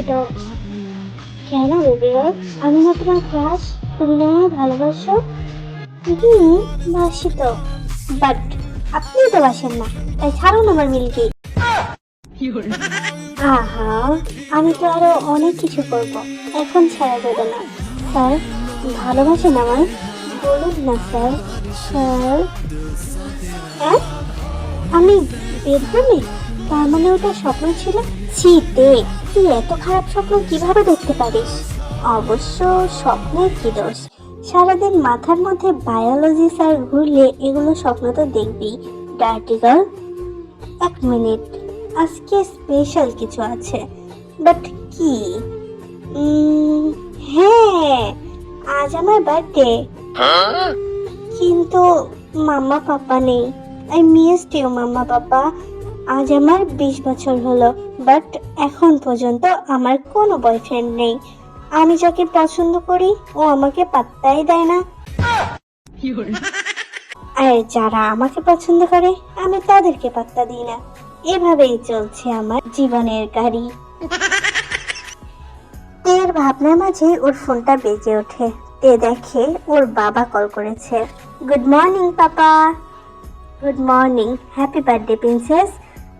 দেখা কেন বেবিরা আমি না তোমার ক্লাস তুমি ভালোবাসো? হুম বাসি তো। বাট আপনিও তো বাসেন না, তাই ছাড়ুন আমার মিল্কি আহা, আমি তো আরও অনেক কিছু করব, এখন ছাড়া যাবে না। স্যার, ভালোবাসেন আমায়? বলুন না, স্যার। স্যার আমি বেডরুমে তার মানে ওটা স্বপ্ন ছিল? ছি দে তুই এত খারাপ স্বপ্ন কীভাবে দেখতে পারিস? অবশ্য স্বপ্নের কি দোষ? সারাদিন মাথার মধ্যে বায়োলজি স্যার ঘুরলে এগুলো স্বপ্ন তো দেখবি ডার্টি গার্ল এক মিনিট, আজকে স্পেশাল কিছু আছে। বাট কি? হ্যাঁ আজ আমার বার্থডে কিন্তু মাম্মা পাপা নেই। I miss you mamma papa. আজ আমার বিশ বছর হলো। বাট এখন পর্যন্ত আমার কোনো বয়ফ্রেন্ড নেই। আমি যাকে পছন্দ করি, ও আমাকে পাত্তাই দেয় না। আর যারা আমাকে পছন্দ করে, আমি তাদেরকে পাত্তা দিই না। এভাবেই চলছে আমার জীবনের গাড়ি। তের ভাবনার মাঝে ওর ফোনটা বেজে ওঠে। তে দেখে ওর বাবা কল করেছে। Good morning papa good morning happy birthday princess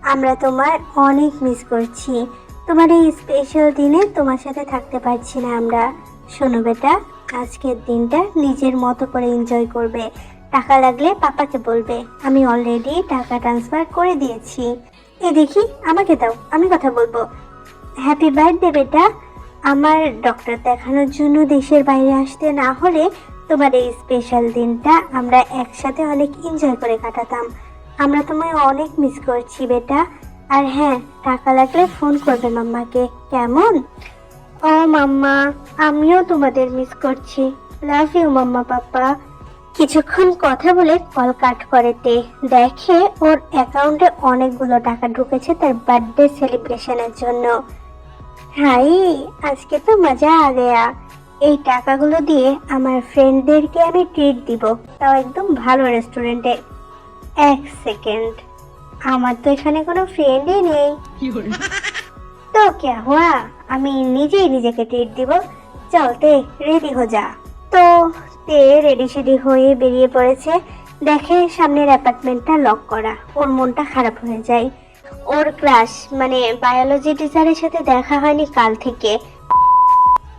আমরা তোমার অনেক মিস করছি। তোমার এই স্পেশাল দিনে তোমার সাথে থাকতে পারছি না আমরা। শোনো বেটা, আজকের দিনটা নিজের মতো করে এনজয় করবে। টাকা লাগলে পাপাকে বলবে, আমি অলরেডি টাকা ট্রান্সফার করে দিয়েছি। এ দেখি, আমাকে দাও, আমি কথা বলব। হ্যাপি বার্থডে বেটা। আমার ডক্টর দেখানোর জন্য দেশের বাইরে আসতে না হলে তোমার এই স্পেশাল দিনটা আমরা একসাথে অনেক এনজয় করে কাটাতাম। আমরা তোমায় অনেক মিস করছি বেটা। আর হ্যাঁ টাকা লাগলে ফোন করবে মাম্মাকে। কেমন? ও মাম্মা, আমিও তোমাদের মিস করছি। লাভ ইউ মাম্মা পাপা কিছুক্ষণ কথা বলে কল কাট করে তে। দেখে ওর অ্যাকাউন্টে অনেকগুলো টাকা ঢুকেছে তার বার্থডে সেলিব্রেশনের জন্য। হাই, আজকে তো মজা আ গয়া। এই টাকাগুলো দিয়ে আমার ফ্রেন্ডদেরকে আমি ট্রিট দিব। তাও একদম ভালো রেস্টুরেন্টে এক সেকেন্ড। আমার তো এখানে কোনো ফ্রেন্ডই নেই। তো কে হুয়া, আমি নিজেই নিজেকে ট্রিট দিব। চলতে রেডি হো যা। তো, তে রেডি সেডি হয়ে বেরিয়ে পড়েছে। দেখে সামনের অ্যাপার্টমেন্টটা লক করা। ওর মনটা খারাপ হয়ে যায়। ওর ক্লাস মানে বায়োলজি টিচারের সাথে দেখা হয়নি কাল থেকে।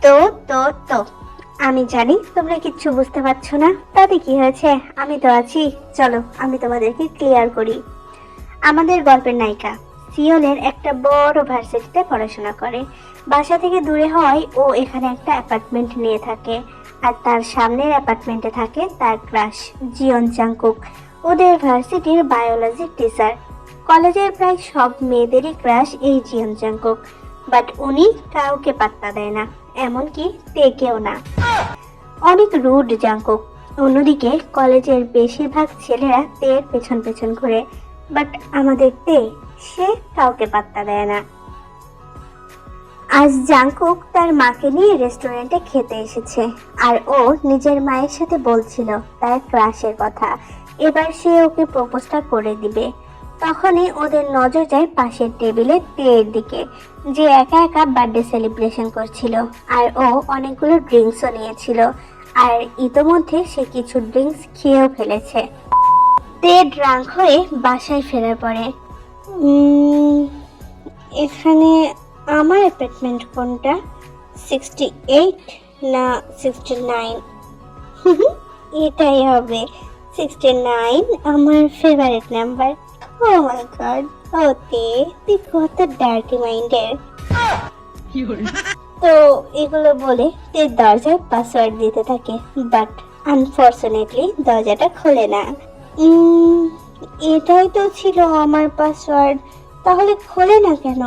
তো তো তো। আমি জানি তোমরা কিচ্ছু বুঝতে পারছ না। তাতে কি হয়েছে? আমি তো আছি। চলো, আমি তোমাদেরকে ক্লিয়ার করি। আমাদের গল্পের নায়িকা সিওলের একটা বড় ভার্সিটিতে পড়াশোনা করে। বাসা থেকে দূরে হওয়ায় ও এখানে একটা অ্যাপার্টমেন্ট নিয়ে থাকে। আর তার সামনের অ্যাপার্টমেন্টে থাকে তার ক্রাশ, জিয়ন চাংকুক ওদের ভার্সিটির বায়োলজি টিচার কলেজের প্রায় সব মেয়েদেরই ক্রাশ এই জিয়ন চাংকুক বাট উনি কাউকে পাত্তা দেয় না, এমনকি তেকেও না। অনেক রুড জাঙ্কুক। অন্যদিকে কলেজের বেশিরভাগ ছেলেরা তের পেছন পেছন ঘুরে, বাট আমাদের তে সে কাউকে পাত্তা দেয় না। আজ জাংকুক তার মাকে নিয়ে রেস্টুরেন্টে খেতে এসেছে, আর ও নিজের মায়ের সাথে বলছিল তার ক্রাশের কথা। এবার সে ওকে প্রপোজটা করে দিবে। তখনই ওদের নজর যায় পাশের টেবিলে তেয়ের দিকে, যে একা একা বার্থডে সেলিব্রেশন করছিল, আর ও অনেকগুলো ড্রিঙ্কসও নিয়েছিল। আর ইতোমধ্যে সে কিছু ড্রিঙ্কস খেয়েও ফেলেছে। তে ড্রাঙ্ক হয়ে বাসায় পরে উম, এখানে আমার অ্যাপার্টমেন্ট কোনটা? সিক্সটি এইট না সিক্সটি নাইন? এটাই হবে। সিক্সটি নাইন আমার favourite number oh my god ও তে তুই কত ডার্টি মাইন্ডের তো এগুলো বলে তে দরজায় পাসওয়ার্ড দিতে থাকে বাট আনফর্চুনেটলি দরজাটা খোলে না। এটাই তো ছিল আমার পাসওয়ার্ড তাহলে খোলে না কেন?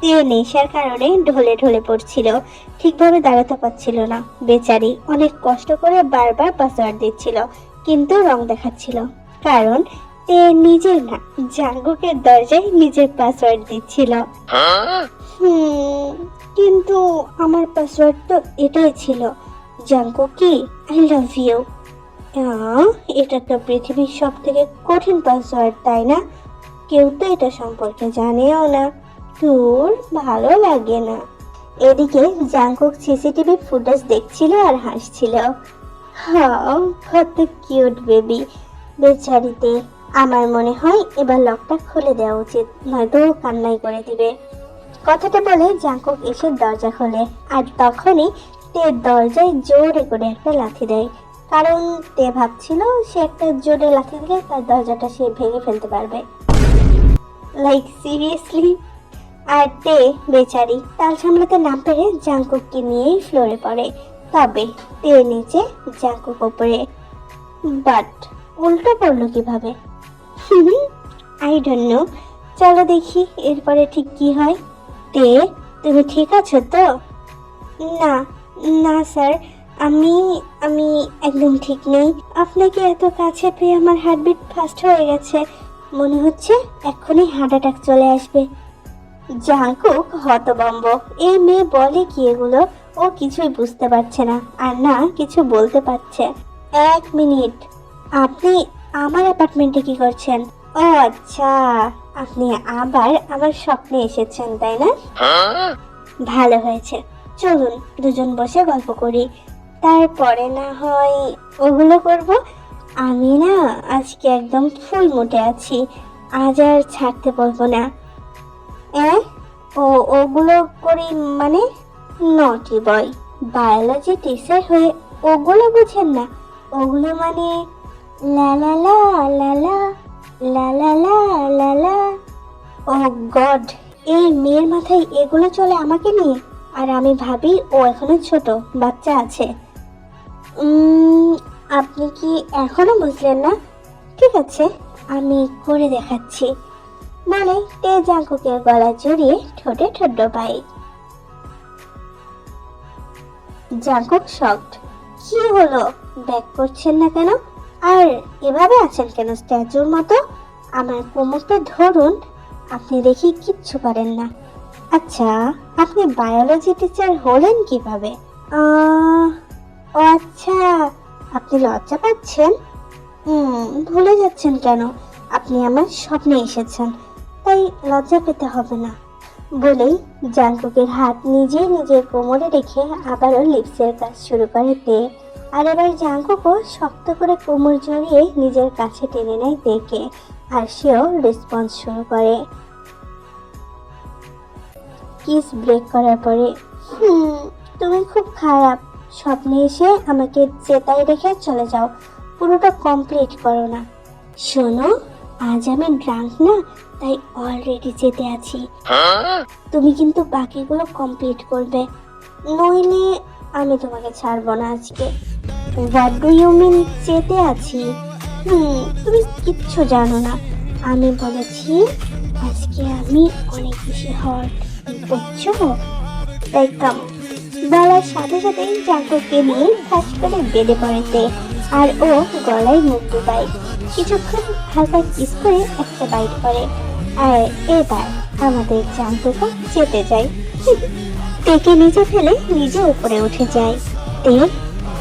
তে নেশার কারণে ঢলে ঢলে পড়ছিল ঠিকভাবে দাঁড়াতে পারছিল না। বেচারি অনেক কষ্ট করে বারবার পাসওয়ার্ড দিচ্ছিল কিন্তু রং দেখাচ্ছিল। কারণ তে নিজের না জাঙ্গুকের দরজায় নিজের পাসওয়ার্ড দিচ্ছিল। হুম। কিন্তু আমার পাসওয়ার্ড তো এটাই ছিল। জাঙ্কু কি আই লাভ ইউ এটা তো পৃথিবীর সব থেকে কঠিন পাসওয়ার্ড তাই না? কেউ তো এটা সম্পর্কে জানেও না। তোর ভালো লাগে না। এদিকে জাঙ্কুক সিসিটিভি ফুটেজ দেখছিল আর হাসছিল। হ্যাঁ কত কিউট বেবি বেচারিতে, আমার মনে হয় এবার লকটা খুলে দেওয়া উচিত, নয়তো কান্নাই করে দিবে। কথাটা বলে জাঙ্কুক এসে দরজা খোলে আর তখনই তে দরজায় জোরে করে একটা লাথি দেয়। কারণ তে ভাবছিল সে একটা জোরে লাথি দিলে তার দরজাটা সে ভেঙে ফেলতে পারবে। লাইক সিরিয়াসলি আর তে বেচারি তাল সামলাতে না পেরে জাঙ্কুককে নিয়েই ফ্লোরে পড়ে। তবে তে নিচে জাঙ্কুক ওপরে। বাট উল্টো পড়ল কীভাবে? আই ডোন্ট নো চলো দেখি এরপরে ঠিক কি হয়। তে তুমি ঠিক আছো তো? না না স্যার, আমি আমি একদম ঠিক নেই। আপনাকে এত কাছে পেয়ে আমার হার্টবিট ফাস্ট হয়ে গেছে। মনে হচ্ছে এক্ষুনি হার্ট অ্যাটাক চলে আসবে। জাঙ্কুক হতবম্ব এই মেয়ে বলে কি এগুলো? ও কিছুই বুঝতে পারছে না, আর না, কিছু বলতে পারছে। এক মিনিট। আপনি আমার অ্যাপার্টমেন্টে কি করছেন? ও আচ্ছা। আপনি আবার আমার স্বপ্নে এসেছেন, তাই না? ভালো হয়েছে। চলুন, দুজন বসে গল্প করি। তারপরে না হয় ওগুলো করব। আমি না আজকে একদম ফুল মোটে আছি। আজ আর ছাড়তে বলব না। হ্যাঁ ও, ওগুলো করি মানে? নটি বয় বায়োলজি টিচার হয়ে ওগুলো বুঝেন না। ওগুলো মানে লা লা লা লা লা। লা লা লা লা লা। ও গড, এই মেয়ের মাথায় এগুলো চলে আমাকে নিয়ে? আর আমি ভাবি ও এখনও ছোট, বাচ্চা আছে। আপনি কি এখনও বুঝলেন না? ঠিক আছে, আমি করে দেখাচ্ছি। বলে তে জাঙ্কুকের গলা জড়িয়ে ঠোঁটে ঠোঁট পাই জাঙ্কুক শকড কি হলো? ব্যাক করছেন না কেন? আর এভাবে আছেন কেন? স্ট্যাচুর মতো আমার কোমরটা ধরুন, আপনি দেখি কিচ্ছু পারেন না। আচ্ছা আপনি বায়োলজি টিচার হলেন কীভাবে? ও আচ্ছা আপনি লজ্জা পাচ্ছেন? হুম, ভুলে যাচ্ছেন কেন? আপনি আমার স্বপ্নে এসেছেন, তাই লজ্জা পেতে হবে না। বলেই জাঙ্কুকের হাত নিজে নিজের কোমরে রেখে আবারও লিপসের কাজ শুরু করে তে। আর এবার জাঙ্কুকও শক্ত করে কোমর জড়িয়ে নিজের কাছে টেনে নেয় দেখে, আর সেও রেসপন্স শুরু করে। কিস ব্রেক করার পরে তুমি খুব খারাপ। স্বপ্নে এসে আমাকে চেতাই রেখে চলে যাও। পুরোটা কমপ্লিট করো না। শোনো, আজ আমি ড্রাঙ্ক না, তাই অলরেডি যেতে আছি। তুমি কিন্তু বাকিগুলো কমপ্লিট করবে। নইলে আমি তোমাকে ছাড়বো না আজকে। হোয়াট ডু ইউ মিন যেতে আছি? হুম, তুমি কিচ্ছু জানো না। আমি বলেছি, আজকে আমি অনেক বেশি হট বুঝছ? তাই বলার সাথে সাথেই জাঙ্কুককে নিয়ে ফাঁস করে বেঁধে পড়েছে, আর ও গলায় মুখ ডুবায় কিছুক্ষণ হালকা কিস করে একটা বাইট করে। আর এবার আমাদের জাঙ্কুকও যেতে যায়। তেকে নিচে ফেলে নিজে উপরে উঠে যায়। তে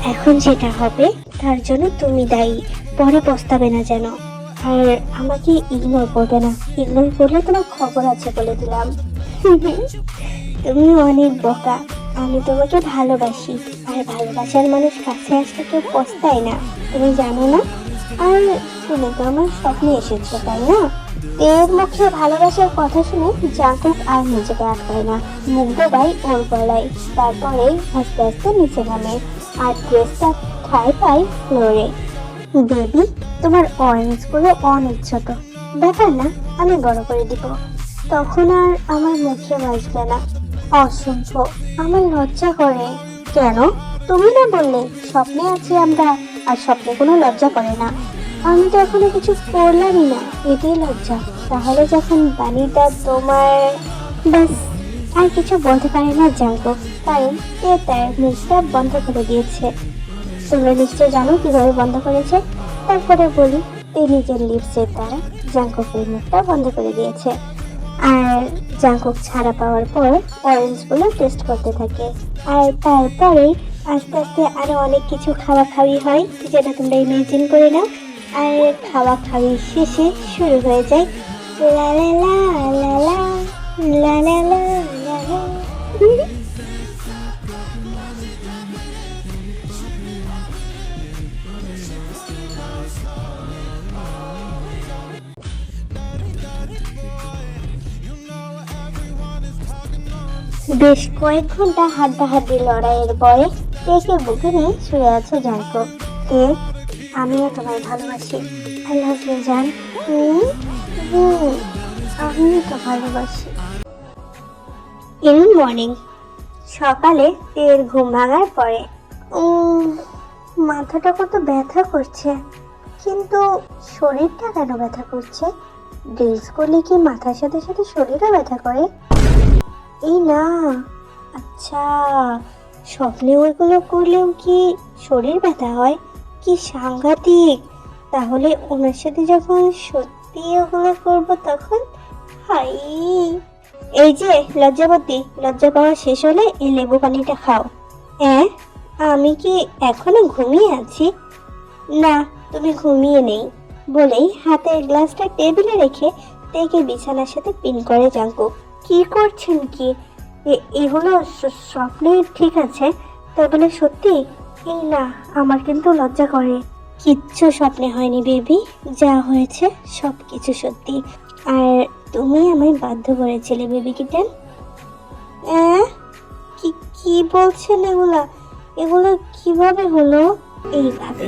এখন যেটা হবে, তার জন্য তুমি দায়ী। পরে পস্তাবে না যেন। আর আমাকে ইগনোর করবে না। ইগনোর করলে তোমার খবর আছে বলে দিলাম। তুমি অনেক বোকা। আমি তোমাকে ভালোবাসি। আর ভালোবাসার মানুষ কাছে আসলে কেউ পস্তায় না। তুমি জানো না? আর তুমি তো আমার স্বপ্নে এসেছ, তাই না? এর মুখে ভালোবাসার কথা শুনে জাঙ্কুক আর নিজেকে আটকায় না। মুগ্ধ ভাই ওর গলায়। তারপরে আস্তে আস্তে নিচে নামে। আর ড্রেসটা ঠাই পাই ফ্লোরে বেবি তোমার অরেঞ্জগুলো অনেক ছোট। ব্যাপার না, আমি বড় করে দিব। তখন আর আমার মুখে বাজবে না। অসভ্য আমার লজ্জা করে। কেন? তুমি না বললে, স্বপ্নে আছি আমরা, আর স্বপ্নে কোনো লজ্জা করে না। আমি তো এখনও কিছু করলামই না। এটাই লজ্জা। তাহলে যখন বাণীটা তোমার ব্যাস। আর কিছু বলতে পারি না, জানব। কারণ এ তার মুখটা বন্ধ করে দিয়েছে। তোমরা নিশ্চয় জানো কীভাবে বন্ধ করেছে? তারপরে বলি তে নিজের লিপসের দ্বারা জাঙ্কুকের মুখটা বন্ধ করে দিয়েছে। আর জাঙ্কুক ছাড়া পাওয়ার পর অরেঞ্জগুলো টেস্ট করতে থাকে। আর তারপরে আস্তে আস্তে আরও অনেক কিছু খাওয়া খাওয়ি হয়, যেটা তোমরা ইমেজিন করে নাও। আর খাওয়া খাওয়ি শেষে শুরু হয়ে যায়। লা লা লা লা লা লা লা লা বেশ কয়েক ঘণ্টা হাড্ডাহাড্ডি লড়াইয়ের পরে তেকে বুকে নিয়ে শুয়ে আছে জানকো। তে আমিও তোমায় ভালোবাসি। আই লাভ ইউ জান আমিও তো ভালোবাসি। ইন মর্নিং সকালে তের ঘুম ভাঙার পরে মাথাটা কত ব্যথা করছে। কিন্তু শরীরটা কেন ব্যথা করছে? ড্রিলস করলে কি মাথার সাথে সাথে শরীরও ব্যথা করে? এই না আচ্ছা স্বপ্নে ওইগুলো করলেও কি শরীর ব্যথা হয়? কি সাংঘাতিক। তাহলে ওনার সাথে যখন সত্যি ওগুলো করব তখন, হাই। এই যে, লজ্জাবতী, লজ্জা পাওয়া শেষ হলে এই লেবু পানিটা খাও। হ্যাঁ আমি কি এখনও ঘুমিয়ে আছি? না, তুমি ঘুমিয়ে নেই। বলেই হাতের গ্লাসটা টেবিলে রেখে তেকে বিছানার সাথে পিন করে জাঙ্কু কি করছেন কি? এগুলো স্বপ্নে ঠিক আছে তাই বলে সত্যি? এই না, আমার কিন্তু লজ্জা করে। কিচ্ছু স্বপ্নে হয়নি, বেবি। যা হয়েছে সব কিছু সত্যি। আর তুমি আমায় বাধ্য করেছিলে, বেবি কিটেন। কি কি বলছেন এগুলা? এগুলো কীভাবে হলো? এইভাবে।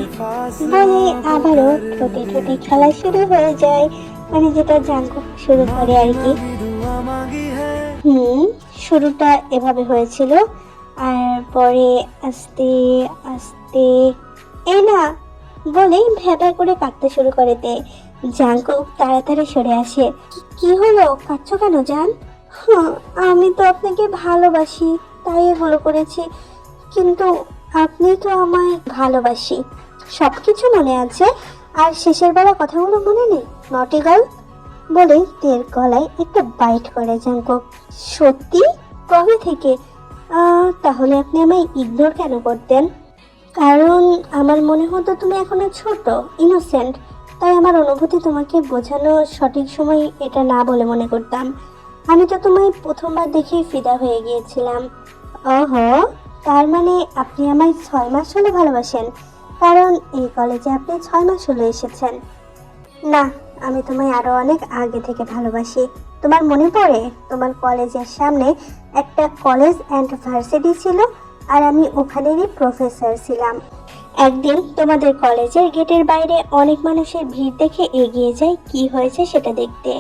বলে আবারও ঠোঁটে ঠোঁটে খেলা শুরু হয়ে যায়। মানে যেটা জাঙ্কু শুরু করে আর কি। হুম, শুরুটা এভাবে হয়েছিল। আর পরে আস্তে আস্তে, এই না, বলেই ভেবা করে কাঁদতে শুরু করে দে জাঙ্কুক তাড়াতাড়ি সরে আসে। "কি- হলো? কাঁদছো কেন জান? "হ্যাঁ, আমি তো আপনাকে ভালোবাসি তাই এগুলো করেছি। কিন্তু আপনি তো আমায় ভালোবাসি। সব কিছু মনে আছে আর শেষের বেলা কথাগুলো মনে নেই নটি গার্ল বলে তের গলায় একটা বাইট করে জাঙ্কুক সত্যি? কবে থেকে? তাহলে আপনি আমায় ইগনোর কেন করতেন? কারণ আমার মনে হতো তুমি এখনও ছোট ইনোসেন্ট তাই আমার অনুভূতি তোমাকে বোঝানো সঠিক সময় এটা না বলে মনে করতাম। আমি তো তোমায় প্রথমবার দেখেই ফিদা হয়ে গিয়েছিলাম। ওহ, তার মানে আপনি আমায় ছয় মাস হলে ভালোবাসেন, কারণ এই কলেজে আপনি ছয় মাস হলে এসেছেন। না, আমি তোমায় আরও অনেক আগে থেকে ভালোবাসি। তোমার মনে পড়ে? তোমার কলেজের সামনে একটা কলেজ অ্যান্ড ভার্সিটি ছিল, আর আমি ওখানেরই প্রফেসর ছিলাম। একদিন তোমাদের কলেজের গেটের বাইরে অনেক মানুষের ভিড় দেখে এগিয়ে যাই, কি হয়েছে সেটা দেখতে।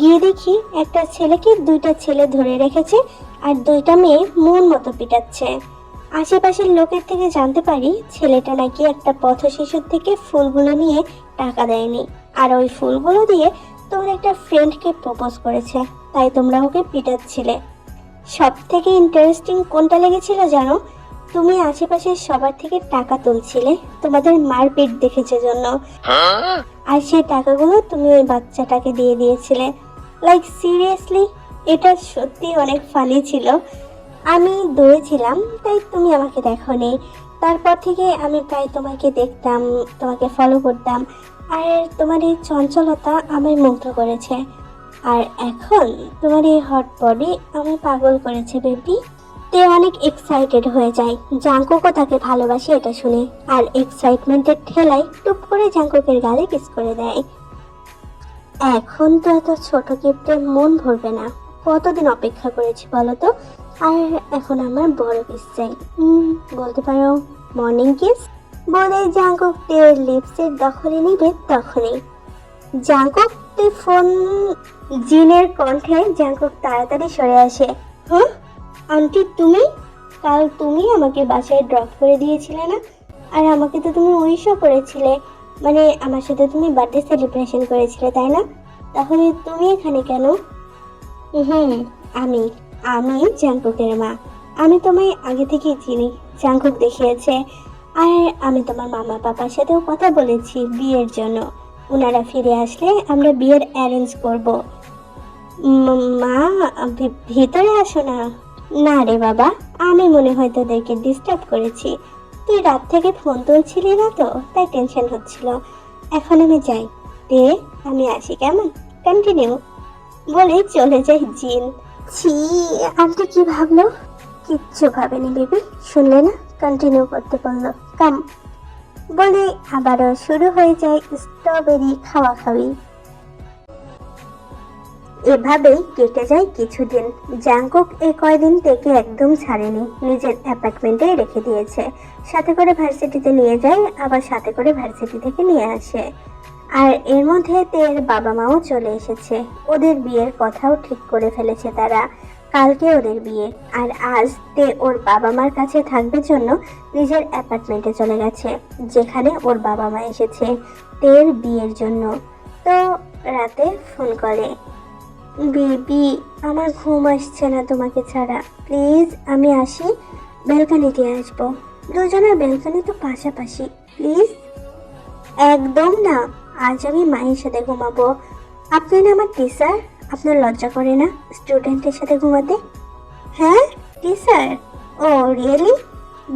গিয়ে দেখি একটা ছেলেকে দুইটা ছেলে ধরে রেখেছে আর দুইটা মেয়ে মন মতো পিটাচ্ছে। আশেপাশের লোকের থেকে জানতে পারি ছেলেটা নাকি একটা পথ শিশুর থেকে ফুলগুলো নিয়ে টাকা দেয়নি। আর ওই ফুলগুলো দিয়ে তোমার একটা ফ্রেন্ডকে প্রপোজ করেছে, তাই তোমরা ওকে পিটাচ্ছিলে। সব থেকে ইন্টারেস্টিং কোনটা লেগেছিল জানো? তুমি আশেপাশের সবার থেকে টাকা তুলছিলে, তোমাদের মারপিট দেখেছে জন্য। আর সেই টাকাগুলো তুমি ওই বাচ্চাটাকে দিয়ে দিয়েছিলে। লাইক সিরিয়াসলি এটা সত্যি অনেক ফানি ছিল। আমি দূরে ছিলাম, তাই তুমি আমাকে দেখোনি। তারপর থেকে আমি প্রায় তোমাকে দেখতাম, তোমাকে ফলো করতাম। আর তোমার এই চঞ্চলতা আমায় মুগ্ধ করেছে। আর এখন তোমার এই হট বডি আমি পাগল করেছে বেবি তে অনেক এক্সাইটেড হয়ে যায়। জাঙ্কুকও তাকে ভালোবাসে এটা শুনে। আর এক্সাইটমেন্টের ঠেলায় টুপ করে জাঙ্কুকের গালে কিস করে দেয়। এখন তো এত ছোট গিফটে মন ভরবে না। কতদিন অপেক্ষা করেছি বলো তো? আর এখন আমার বড় কিস চাই। বলতে পারো মর্নিং কিস বলে জাঙ্কুক তের লিপসের দখলে নিবে তখনই। জাঙ্কুক, তুই ফোন জিনের কণ্ঠে জাঙ্কুক তাড়াতাড়ি সরে আসে। হ্যাঁ? আন্টি তুমি? কাল তুমি আমাকে বাসায় ড্রপ করে দিয়েছিলে না? আর আমাকে তো তুমি উইশও করেছিলে। মানে আমার সাথে তুমি বার্থডে সেলিব্রেশন করেছিলে, তাই না? তাহলে তুমি এখানে কেন? হুম আমি আমি জাঙ্কুকের মা। আমি তোমায় আগে থেকেই চিনি জাঙ্কুক দেখিয়েছে। আর আমি তোমার মামা পাপার সাথেও কথা বলেছি বিয়ের জন্য। ওনারা ফিরে আসলে আমরা বিয়ের অ্যারেঞ্জ করব। মা ভিতরে আসো না। না রে বাবা, আমি মনে হয় তোদেরকে ডিস্টার্ব করেছি। তুই রাত থেকে ফোন তুলছিলি না তো, তাই টেনশন হচ্ছিল। এখন আমি যাই। দে আমি আসি কেমন? কন্টিনিউ বলে চলে যাই জিন। ছি আন্টি কি ভাবলো? কিচ্ছু ভাবেনি বেবি, শুনলে না? কন্টিনিউ করতে বলল। কাম বলে আবারও শুরু হয়ে যায় স্ট্রবেরি খাওয়া খাওয়ি এভাবেই কেটে যায় কিছুদিন। জাংকুক এ কয়দিন থেকে একদম ছাড়েনি। নিজের অ্যাপার্টমেন্টে রেখে দিয়েছে। সাথে করে ভার্সিটিতে নিয়ে যায়, আবার সাথে করে ভার্সিটি থেকে নিয়ে আসে। আর এর মধ্যে তের বাবা মাও চলে এসেছে। ওদের বিয়ের কথাও ঠিক করে ফেলেছে তারা। কালকে ওদের বিয়ে। আর আজ তে ওর বাবা মার কাছে থাকবে জন্য নিজের অ্যাপার্টমেন্টে চলে গেছে, যেখানে ওর বাবা মা এসেছে তের বিয়ের জন্য। তো রাতে ফোন করে। বেবি, আমার ঘুম আসছে না তোমাকে ছাড়া। প্লিজ, আমি আসি। ব্যালকানিতে আসব। দুজনের ব্যালকানি তো পাশাপাশি। প্লিজ। একদম না। আজ আমি মায়ের সাথে ঘুমাবো। আপনি না আমার টিচার আপনার লজ্জা করে না স্টুডেন্টের সাথে ঘুমাতে? হ্যাঁ? টিচার ও রিয়েলি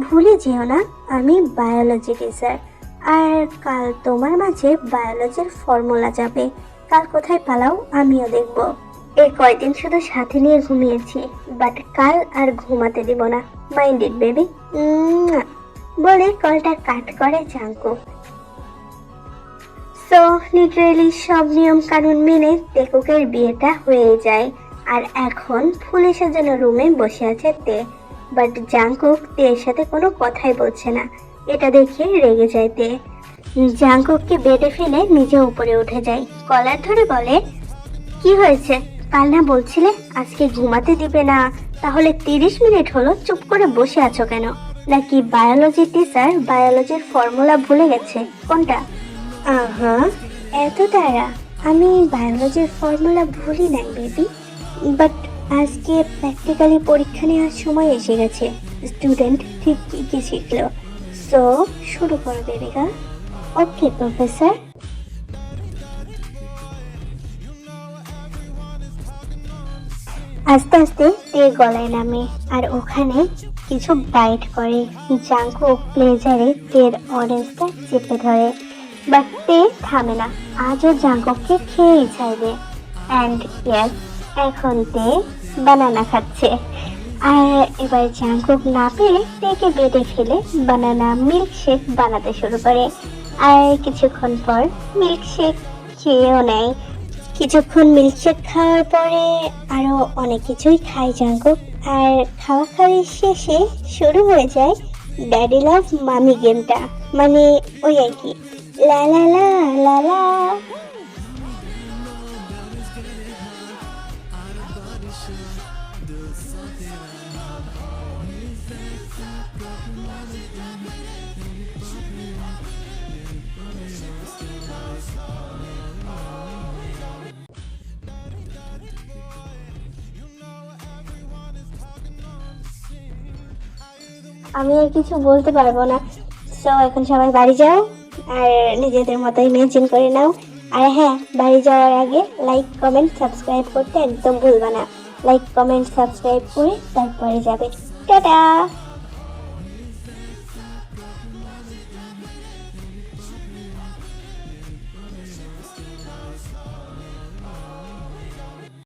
ভুলে যেও না, আমি বায়োলজি টিচার আর কাল তোমার মাঝে বায়োলজির ফর্মুলা যাবে। কাল কোথায় পালাও, আমিও দেখব। এই কয়দিন শুধু সাথে নিয়ে ঘুমিয়েছি বাট কাল আর ঘুমাতে দিব না। মাইন্ডেড বেবি বলে কলটা কাট করে চাঙ্কু। সো লিটারেলি সব নিয়ম কানুন মেনে টেকুকের বিয়েটা হয়ে যায়। আর এখন ফুলে সাজানো রুমে বসে আছে তে। বাট জাংকুক তের সাথে কোনো কথাই বলছে না। এটা দেখে রেগে যায় তে। জাংকুককে বেডে ফেলে নিজে উপরে উঠে যায়। কলার ধরে বলে, কি হয়েছে? কাল না বলছিলে আজকে ঘুমাতে দিবে না। তাহলে তিরিশ মিনিট হলো চুপ করে বসে আছো কেন? নাকি বায়োলজি টিচার বায়োলজির ফর্মুলা ভুলে গেছে? কোনটা? আহা, এত তারা আমি বায়োলজির ফর্মুলা ভুলি নাই বেবি বাট আজকে প্র্যাকটিক্যালি পরীক্ষা নেওয়ার সময় এসে গেছে। স্টুডেন্ট ঠিক কী কী শিখলো? সো শুরু করো বেবিকা ওকে প্রফেসর আস্তে আস্তে তে গলায় নামে আর ওখানে কিছু বাইট করে। জাঙ্কু প্লেজারে তের অরেঞ্জটা চেপে ধরে। বাট তে থামে না। আজও জাঙ্কুককে খেয়েই চাইবে অ্যান্ড ইয়াস এখন তে বানানা খাচ্ছে। আর এবার জাঙ্কুক না পেরে তেকে বেঁধে ফেলে বানানা মিল্কশেক বানাতে শুরু করে। আর কিছুক্ষণ পর মিল্কশেক খেয়েও নেয়। কিছুক্ষণ মিল্কশেক খাওয়ার পরে আরও অনেক কিছুই খাই জাঙ্কুক আর খাওয়া খাওয়ার শেষে শুরু হয়ে যায় ড্যাডি লাভ মামি গেমটা মানে ওই আর কি। লা লা লা লা লা। আমি আর কিছু বলতে পারব না। সো এখন সবাই বাড়ি যাও আর নিজেদের মতো ইমেজিন করে নাও। আর হ্যাঁ বাড়ি যাওয়ার আগে লাইক কমেন্ট সাবস্ক্রাইব করতে একদম ভুলবা না। লাইক কমেন্ট সাবস্ক্রাইব করে তারপরে যাবে। টাটা!